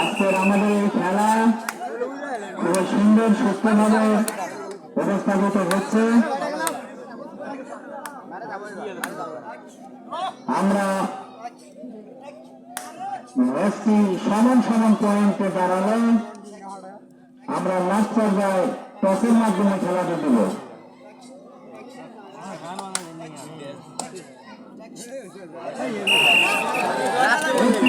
আজকের আমাদের এই খেলা খুব সুন্দর, সুস্থভাবে উপস্থাপিত হচ্ছে। আমরা একটি সমান সমান পয়েন্টে দাঁড়ালে আমরা লাস্ট পর্যায়ে টসের মাধ্যমে খেলাটা দেব। একটি